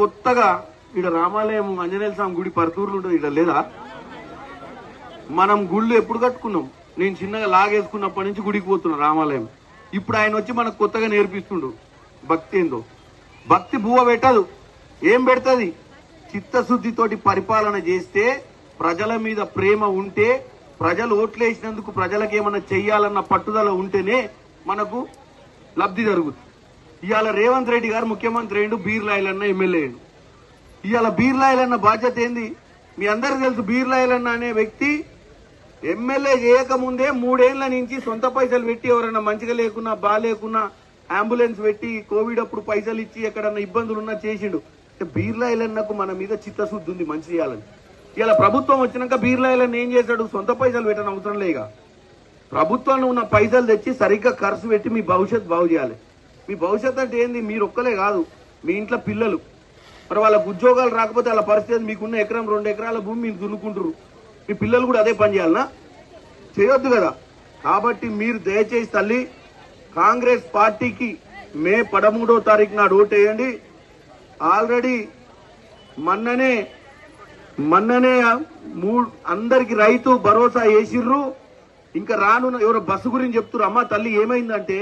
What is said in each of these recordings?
కొత్తగా ఇక్కడ రామాలయం ఆంజనేయ స్వామి గుడి పరతూరులో ఉంటుంది ఇక్కడ లేదా? మనం గుళ్ళు ఎప్పుడు కట్టుకున్నాం? నేను చిన్నగా లాగేసుకున్నప్పటి నుంచి గుడికి పోతున్నా రామాలయం. ఇప్పుడు ఆయన వచ్చి మనకు కొత్తగా నేర్పిస్తుండు. భక్తి ఏందో? భక్తి బువ్వ పెట్టదు. ఏం పెడుతుంది? చిత్తశుద్ధితోటి పరిపాలన చేస్తే ప్రజల మీద ప్రేమ ఉంటే ప్రజలు ఓట్లేసినందుకు ప్రజలకు ఏమన్నా చెయ్యాలన్న పట్టుదల ఉంటేనే మనకు లబ్ధి జరుగుతుంది. ఇవాళ రేవంత్ రెడ్డి గారు ముఖ్యమంత్రి అయ్యిండు బీర్లాయలన్న ఎమ్మెల్యే అయ్యిండు. ఇవాళ బీర్లాయలన్న బాధ్యత ఏంది? మీ అందరికి తెలుసు బీర్లాయలన్న అనే వ్యక్తి ఎమ్మెల్యే చేయకముందే మూడేళ్ళ నుంచి సొంత పైసలు పెట్టి ఎవరైనా మంచిగా లేకున్నా బాగాలేకున్నా అంబులెన్స్ పెట్టి కోవిడ్ అప్పుడు పైసలు ఇచ్చి ఎక్కడన్నా ఇబ్బందులు ఉన్నా చేసిండు. అంటే బీర్లాయలన్నకు మన మీద చిత్తశుద్ధి ఉంది మంచి చేయాలని. ఇలా ప్రభుత్వం వచ్చినాక బీర్లాయలన్న ఏం చేశాడు? సొంత పైసలు పెట్టని అవసరం లేక. ప్రభుత్వంలో ఉన్న పైసలు తెచ్చి సరిగ్గా ఖర్చు పెట్టి మీ భవిష్యత్ బాగు చేయాలి. మీ భవిష్యత్ అంటే ఏంది? మీరు ఒక్కలే కాదు. మీ ఇంట్లో పిల్లలు. మరి వాళ్ళకు ఉద్యోగాలు రాకపోతే వాళ్ళ పరిస్థితి మీకున్న ఎకరం రెండు ఎకరాల భూమి మీరు దున్నుకుంటారు మీ పిల్లలు కూడా అదే పని చేయాలనా? చేయొద్దు కదా. కాబట్టి మీరు దయచేసి తల్లి కాంగ్రెస్ పార్టీకి మే పదమూడో తారీఖు నాడు ఓటేయండి ఆల్రెడీ మొన్ననే మొన్ననే మూడు అందరికి రైతు భరోసా వేసిర్రు. ఇంకా రానున్న ఎవరో బస్సు గురించి చెప్తున్నారు అమ్మ తల్లి ఏమైందంటే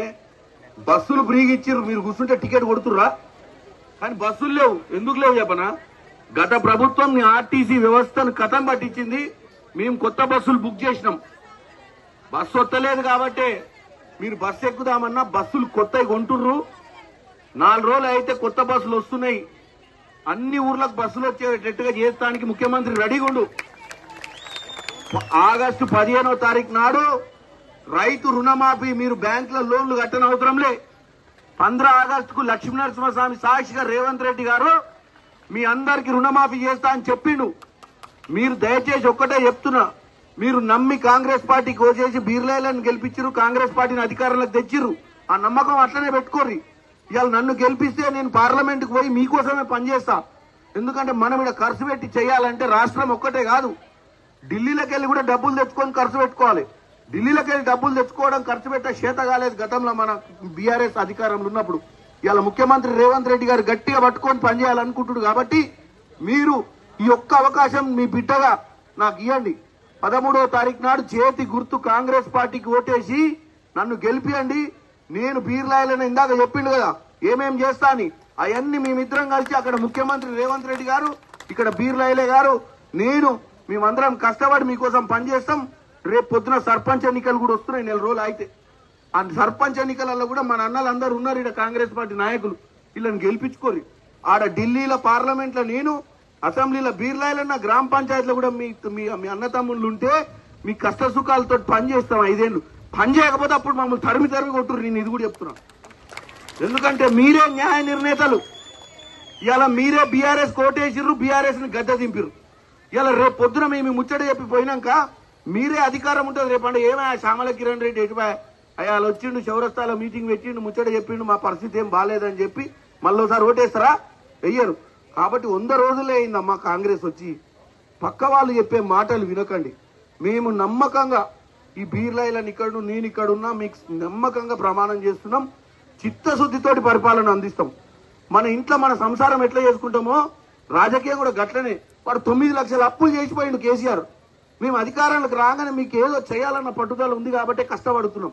బస్సులు ఫ్రీగా ఇచ్చిర్రు మీరు కూర్చుంటే టికెట్ కొడుతుర్రా? కానీ బస్సులు లేవు. ఎందుకు లేవు చెప్పనా? గత ప్రభుత్వం మీ ఆర్టీసీ వ్యవస్థను కథం పట్టించింది. మేము కొత్త బస్సులు బుక్ చేసినాం. బస్సు వస్తలేదు కాబట్టి మీరు బస్సు ఎక్కుదామన్నా బస్సులు కొత్తవి కొంటుర్రు. నాలుగు రోజులు అయితే కొత్త బస్సులు వస్తున్నాయి. అన్ని ఊర్లకు బస్సులు వచ్చేటట్టుగా చేస్తానికి ముఖ్యమంత్రి రెడీగా ఉండు. ఆగస్టు పదిహేనో తారీఖు నాడు రైతు రుణమాఫీ మీరు బ్యాంకుల లోన్లు కట్టని అవసరంలే. పంద్ర ఆగస్టుకు లక్ష్మీ నరసింహస్వామి సాక్షిగా రేవంత్ రెడ్డి గారు మీ అందరికి రుణమాఫీ చేస్తా అని చెప్పిండు. మీరు దయచేసి ఒక్కటే చెప్తున్నా మీరు నమ్మి కాంగ్రెస్ పార్టీకి కోసేసి బీర్లేలను గెలిపించారు కాంగ్రెస్ పార్టీని అధికారంలోకి తెచ్చిర్రు. ఆ నమ్మకం అట్లనే పెట్టుకోర్రి. ఇవాళ నన్ను గెలిపిస్తే నేను పార్లమెంట్కి పోయి మీకోసమే పనిచేస్తా. ఎందుకంటే మనం ఇక్కడ ఖర్చు పెట్టి చేయాలంటే రాష్ట్రం ఒక్కటే కాదు. ఢిల్లీలోకి వెళ్ళి కూడా డబ్బులు తెచ్చుకొని ఖర్చు పెట్టుకోవాలి. ఢిల్లీలోకి వెళ్ళి డబ్బులు తెచ్చుకోవడం ఖర్చు పెట్టే చేత కాలేదు గతంలో మన బీఆర్ఎస్ అధికారంలో ఉన్నప్పుడు. ఇవాళ ముఖ్యమంత్రి రేవంత్ రెడ్డి గారు గట్టిగా పట్టుకొని పనిచేయాలనుకుంటుడు కాబట్టి మీరు ఈ ఒక్క అవకాశం మీ బిడ్డగా నాకు ఇవ్వండి పదమూడవ తారీఖు నాడు చేతి గుర్తు కాంగ్రెస్ పార్టీకి ఓటేసి నన్ను గెలిపియండి. నేను బీర్లాయలని ఇందాక చెప్పిండు కదా ఏమేం చేస్తా అని. అవన్నీ మేమిద్దరం కలిసి అక్కడ ముఖ్యమంత్రి రేవంత్ రెడ్డి గారు ఇక్కడ బీర్లాయలే గారు నేను మేమందరం కష్టపడి మీకోసం పనిచేస్తాం. రేపు పొద్దున సర్పంచ్ ఎన్నికలు కూడా వస్తున్నాయి నెల రోజులు అయితే. ఆ సర్పంచ్ ఎన్నికలలో కూడా మన అన్నలు అందరు ఉన్నారు ఇక్కడ కాంగ్రెస్ పార్టీ నాయకులు. వీళ్ళని గెలిపించుకోరు ఆడ ఢిల్లీలో పార్లమెంట్లో నేను అసెంబ్లీలో బీర్లాయలన్న గ్రామ పంచాయతీలో కూడా మీ మీ మీ అన్న తమ్ముళ్ళు ఉంటే మీ కష్ట సుఖాలతో పని చేస్తాం ఐదేళ్ళు పని చేయకపోతే అప్పుడు మమ్మల్ని తరిమి తరిమి కొట్టురు నేను ఇది కూడా చెప్తున్నాను ఎందుకంటే మీరే న్యాయ నిర్ణేతలు. ఇలా మీరే బీఆర్ఎస్ కోటేసిర్రు బీఆర్ఎస్ని గద్దె దింపిర్రు. ఇలా రేపు పొద్దున మేము ముచ్చట చెప్పి పోయినాక మీరే అధికారం ఉంటుంది రేపండి ఏమయ్యా? శ్యామల కిరణ్ రెడ్డి ఎటుపోయా అయ్యా వాళ్ళు వచ్చిండు చౌరస్తాలో మీటింగ్ పెట్టిండు ముచ్చట చెప్పిండు మా పరిస్థితి ఏం బాగాలేదని చెప్పి మళ్ళీసారి ఓటేస్తారా? వెయ్యరు. కాబట్టి వంద రోజులే అయిందమ్మా కాంగ్రెస్ వచ్చి. పక్క వాళ్ళు చెప్పే మాటలు వినకండి. మేము నమ్మకంగా ఈ బీర్లాయిలను ఇక్కడ నేను ఇక్కడ ఉన్నా మీకు నమ్మకంగా ప్రమాణం చేస్తున్నాం. చిత్తశుద్ధితోటి పరిపాలన అందిస్తాం. మన ఇంట్లో మన సంసారం ఎట్లా చేసుకుంటామో? రాజకీయం కూడా గట్లనే. వాడు తొమ్మిది లక్షల అప్పులు చేసిపోయిండు కేసీఆర్. మేము అధికారానికి రాగానే మీకు ఏదో చేయాలన్న పట్టుదల ఉంది కాబట్టి కష్టపడుతున్నాం.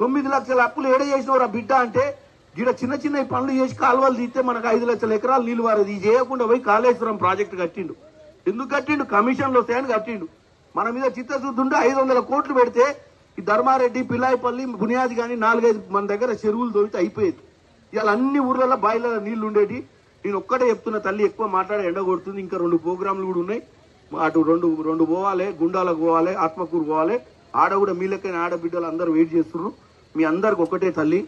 తొమ్మిది లక్షల అప్పులు ఏడ చేసినవరా బిడ్డ అంటే గిడ చిన్న చిన్న పనులు చేసి కాలువలు తీస్తే మనకు ఐదు లక్షల ఎకరాలు నీళ్ళు వారది. ఇది చేయకుండా పోయి కాళేశ్వరం ప్రాజెక్టు కట్టిండు. ఎందుకు కట్టిండు? కమిషన్లు వస్తాయని కట్టిండు. మన మీద చిత్తశుద్ధి ఉంటే ఐదు వందల కోట్లు పెడితే ఈ ధర్మారెడ్డి పిల్లాయిపల్లి బునియాది కానీ నాలుగైదు మన దగ్గర చెరువులు దొరికితే అయిపోయేది. ఇవాళ అన్ని ఊర్లలో బాయిలలో నీళ్ళు ఉండేటి. నేను ఒక్కటే చెప్తున్న తల్లి ఎక్కువ మాట్లాడే ఎండ కొడుతుంది ఇంకా రెండు ప్రోగ్రాంలు కూడా ఉన్నాయి. అటు రెండు రెండు పోవాలి గుండాలకు పోవాలి ఆత్మకూరు పోవాలి. ఆడ కూడా మీ లెక్కన ఆడబిడ్డలు అందరూ వెయిట్ చేస్తున్నారు మీ అందరికి ఒకటే తల్లి.